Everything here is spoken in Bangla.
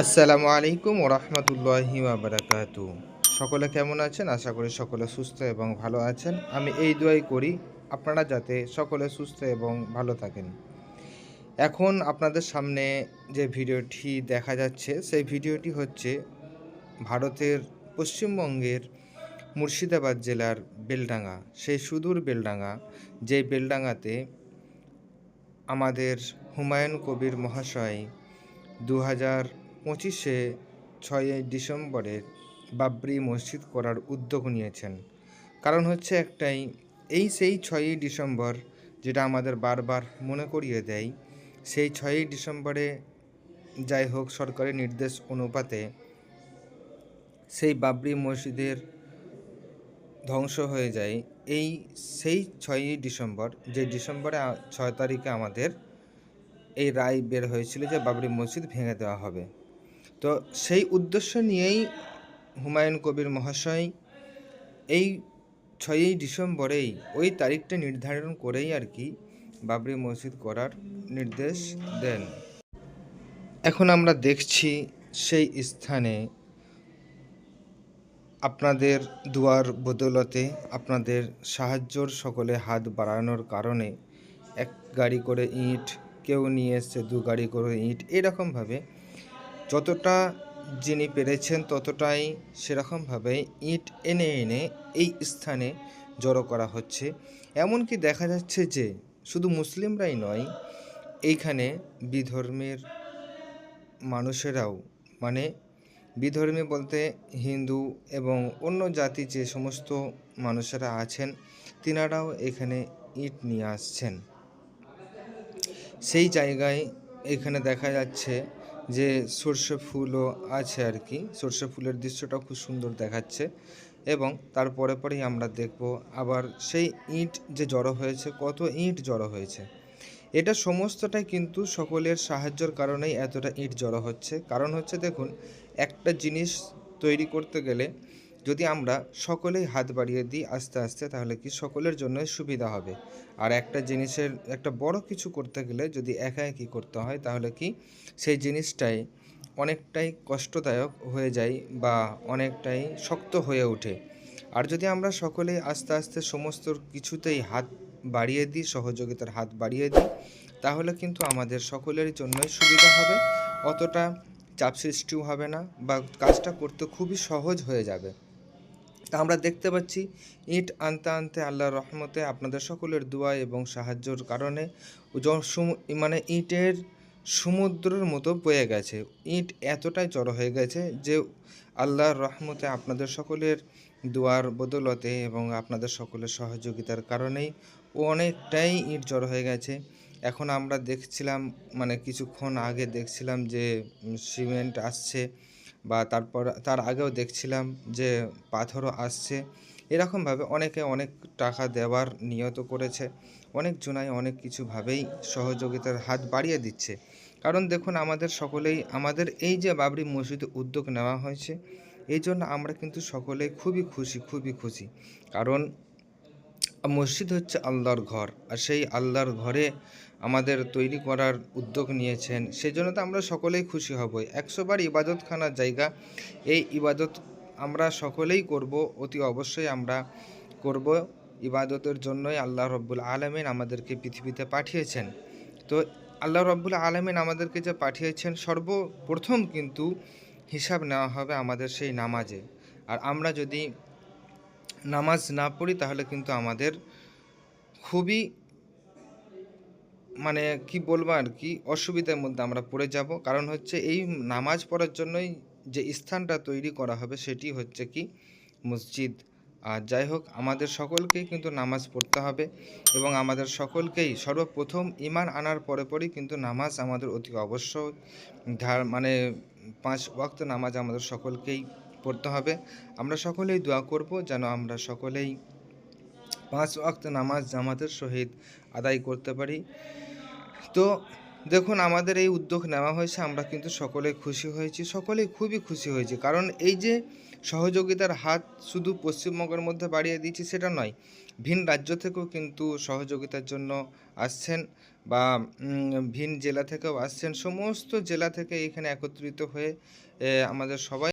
আসসালামু আলাইকুম ওরহমতুল্লাহি বারাকাত সকলে কেমন আছেন? আশা করি সকলে সুস্থ এবং ভালো আছেন। আমি এই দোয়াই করি, আপনারা যাতে সকলে সুস্থ এবং ভালো থাকেন। এখন আপনাদের সামনে যে ভিডিওটি দেখা যাচ্ছে, সেই ভিডিওটি হচ্ছে ভারতের পশ্চিমবঙ্গের মুর্শিদাবাদ জেলার বেলডাঙ্গা। সেই সুদূর বেলডাঙ্গা যে বেলডাঙ্গাতে আমাদের হুমায়ুন কবির মহাশয় দু হাজার পঁচিশে ছয়ই ডিসেম্বরে বাবরি মসজিদ করার উদ্যোগ নিয়েছেন। কারণ হচ্ছে একটাই, এই সেই ছয়ই ডিসেম্বর যেটা আমাদের বারবার মনে করিয়ে দেয়, সেই ছয়ই ডিসেম্বরে যাই হোক সরকারি নির্দেশ অনুপাতে সেই বাবরি মসজিদের ধ্বংস হয়ে যায়। এই সেই ছয়ই ডিসেম্বর, যে ডিসেম্বরে ছয় তারিখে আমাদের এই রায় বের হয়েছিল যে বাবরি মসজিদ ভেঙে দেওয়া হবে। তো সেই উদ্দেশ্য নিয়েই হুমায়ুন কবির মহাশয় এই ছয়ই ডিসেম্বরেই ওই তারিখটা নির্ধারণ করেই আর কি বাবরি মসজিদ করার নির্দেশ দেন। এখন আমরা দেখছি সেই স্থানে আপনাদের দুয়ার বদলতে আপনাদের সাহায্যর সকলে হাত বাড়ানোর কারণে এক গাড়ি করে ইট, কেউ নিয়ে এসছে, দু গাড়ি করে ইট, এরকমভাবে যতটা যিনি পেরেছেন ততটাই সেরকমভাবে ইট এনে এনে এই স্থানে জড়ো করা হচ্ছে। এমনকি দেখা যাচ্ছে যে শুধু মুসলিমরাই নয়, এইখানে বিধর্মের মানুষেরাও মানে বিধর্মী বলতে হিন্দু এবং অন্য জাতি যে সমস্ত মানুষেরা আছেন, তিনারাও এখানে ইট নিয়ে আসছেন। সেই জায়গায় এখানে দেখা যাচ্ছে যে সর্ষে ফুলও আছে আর কি, সর্ষে ফুলের দৃশ্যটাও খুব সুন্দর দেখাচ্ছে এবং তারপরে পরেই আমরা দেখব আবার সেই ইট যে জড়ো হয়েছে, কত ইট জড়ো হয়েছে। এটা সমস্তটাই কিন্তু সকলের সাহায্যর কারণেই এতটা ইট জড়ো হচ্ছে। কারণ হচ্ছে দেখুন, একটা জিনিস তৈরি করতে গেলে যদি আমরা সকলেই হাত বাড়িয়ে দিই আস্তে আস্তে, তাহলে কি সকলের জন্যই সুবিধা হবে? আর একটা জিনিসের, একটা বড় কিছু করতে গেলে যদি একা একই করতে হয়, তাহলে কি সেই জিনিসটাই অনেকটাই কষ্টদায়ক হয়ে যায় বা অনেকটাই শক্ত হয়ে ওঠে। আর যদি আমরা সকলেই আস্তে আস্তে সমস্ত কিছুতেই হাত বাড়িয়ে দিই, সহযোগিতার হাত বাড়িয়ে দিই, তাহলে কিন্তু আমাদের সকলের জন্যই সুবিধা হবে। অতটা চাপ সৃষ্টিও হবে না বা কাজটা করতে খুবই সহজ হয়ে যাবে। আমরা দেখতে পাচ্ছি, ইট আনতে আনতে আল্লাহর রহমতে আপনাদের সকলের দোয়া এবং সাহায্যর কারণে মানে ইটের সমুদ্রের মতো বয়ে গেছে। ইট এতটাই জড়ো হয়ে গেছে যে আল্লাহর রহমতে আপনাদের সকলের দোয়ার বদলতে এবং আপনাদের সকলের সহযোগিতার কারণেই অনেকটাই ইট জড়ো হয়ে গেছে। এখন আমরা দেখছিলাম মানে কিছুক্ষণ আগে দেখছিলাম যে সিমেন্ট আসছে। বা তারপর, তার আগেও দেখছিলাম যে পাথরও আসছে। এরকমভাবে অনেকে অনেক টাকা দেওয়ার নিয়ত করেছে। অনেক জনাই অনেক কিছুভাবেই সহযোগিতার হাত বাড়িয়ে দিচ্ছে। কারণ দেখুন, আমাদের সকলেই, আমাদের এই যে বাবরি মসজিদে উদ্যোগ নেওয়া হয়েছে, এই জন্য আমরা কিন্তু সকলেই খুবই খুশি খুবই খুশি। কারণ মসজিদ হচ্ছে আল্লাহর ঘর। আর সেই আল্লাহর ঘরে আমাদের তৈরি করার উদ্যোগ নিয়েছেন। সেই জন্য তো আমরা সকলেই খুশি হব। একশোবার ইবাদতখানার জায়গা। এই ইবাদত আমরা সকলেই করব। অতি অবশ্যই আমরা করব। ইবাদতের জন্যই আল্লাহ রব্বুল আলমিন আমাদেরকে পৃথিবীতে পাঠিয়েছেন। তো আল্লাহ রব্বুল আলমিন আমাদেরকে যে পাঠিয়েছেন, সর্বপ্রথম কিন্তু হিসাব নেওয়া হবে আমাদের সেই নামাজে। আর আমরা যদি নামাজ না পড়ি, তাহলে কিন্তু আমাদের খুবই মানে কি বলব আর কি, অসুবিধার মধ্যে আমরা পড়ে যাব। কারণ হচ্ছে এই নামাজ পড়ার জন্যই যে স্থানটা তৈরি করা হবে, সেটি হচ্ছে কি মসজিদ। আর যাই হোক, আমাদের সকলকেই কিন্তু নামাজ পড়তে হবে এবং আমাদের সকলকেই সর্বপ্রথম ইমান আনার পরে পরেই কিন্তু নামাজ আমাদের অতি অবশ্যই। ধার মানে পাঁচ ওয়াক্ত নামাজ আমাদের সকলকেই পড়তে হবে। আমরা সকলেই দোয়া করব যেন আমরা সকলেই পাঁচ ওয়াক্ত নামাজ জামাতের সহিত আদায় করতে পারি। তো দেখুন, আমাদের এই উদ্যোগ নেওয়া হয়েছে, আমরা কিন্তু সকলে খুশি হয়েছি, সকলেই খুবই খুশি হয়েছি। কারণ এই যে সহযোগিতার হাত শুধু পশ্চিমবঙ্গের মধ্যে বাড়িয়ে দিয়েছি সেটা নয়, ভিন রাজ্য থেকেও কিন্তু সহযোগিতার জন্য আসছেন বা ভিন জেলা থেকেও আসছেন। সমস্ত জেলা থেকে এখানে একত্রিত হয়ে আমাদের সবাই